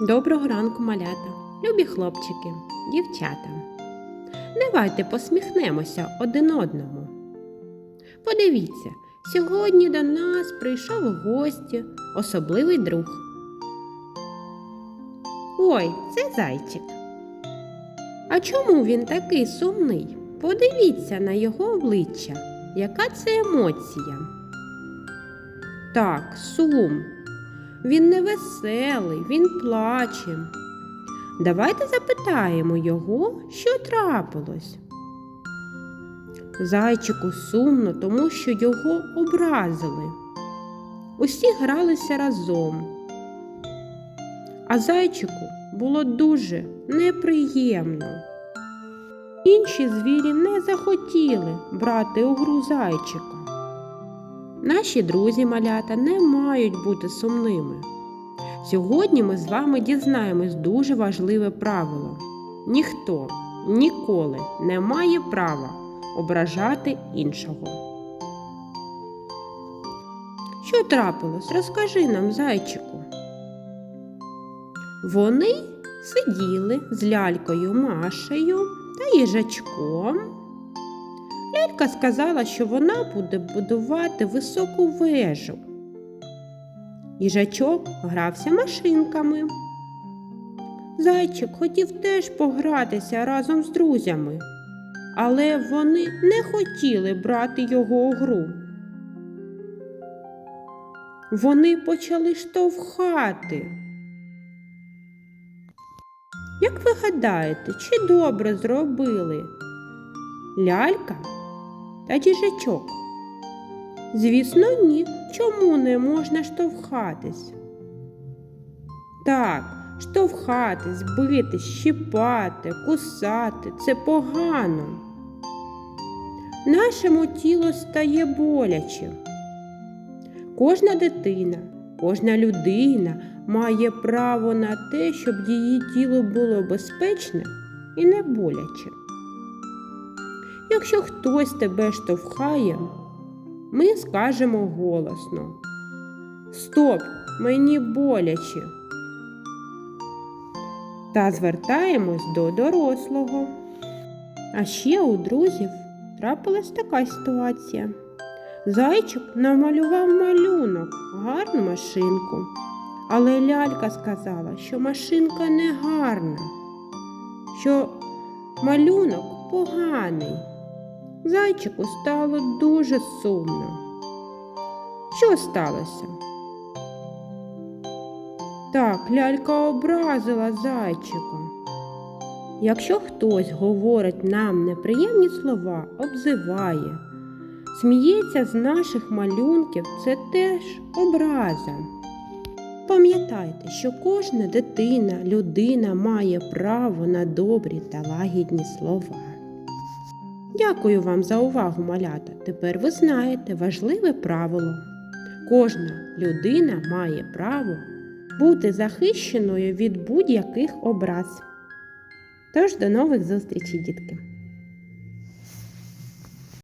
Доброго ранку, малята, любі хлопчики, дівчата. Давайте посміхнемося один одному. Подивіться, сьогодні до нас прийшов у гості особливий друг. Ой, це зайчик. А чому він такий сумний? Подивіться на його обличчя. Яка це емоція? Так, сум. Він не веселий, він плаче. Давайте запитаємо його, що трапилось. Зайчику сумно, тому що його образили. Усі гралися разом. А зайчику було дуже неприємно. Інші звірі не захотіли брати у гру зайчика. Наші друзі малята не мають бути сумними. Сьогодні ми з вами дізнаємось дуже важливе правило. Ніхто ніколи не має права ображати іншого. Що трапилось? Розкажи нам, зайчику. Вони сиділи з лялькою Машею та їжачком. Лялька сказала, що вона буде будувати високу вежу. Їжачок грався машинками. Зайчик хотів теж погратися разом з друзями, але вони не хотіли брати його у гру. Вони почали штовхати. Як ви гадаєте, чи добре зробили лялька та їжачок? Звісно, ні. Чому не можна штовхатись? Так, штовхатись, бити, щіпати, кусати це погано. Нашому тілу стає боляче. Кожна дитина, кожна людина має право на те, щоб її тіло було безпечне і не боляче. Якщо хтось тебе штовхає, ми скажемо голосно. Стоп, мені боляче. Та звертаємось до дорослого. А ще у друзів трапилась така ситуація. Зайчик намалював малюнок, гарну машинку. Але лялька сказала, що машинка не гарна, що малюнок поганий. Зайчику стало дуже сумно. Що сталося? Так, лялька образила зайчика. Якщо хтось говорить нам неприємні слова, обзиває, сміється з наших малюнків, це теж образа. Пам'ятайте, що кожна дитина, людина має право на добрі та лагідні слова. Дякую вам за увагу, малята. Тепер ви знаєте важливе правило. Кожна людина має право бути захищеною від будь-яких образ. Тож до нових зустрічей, дітки!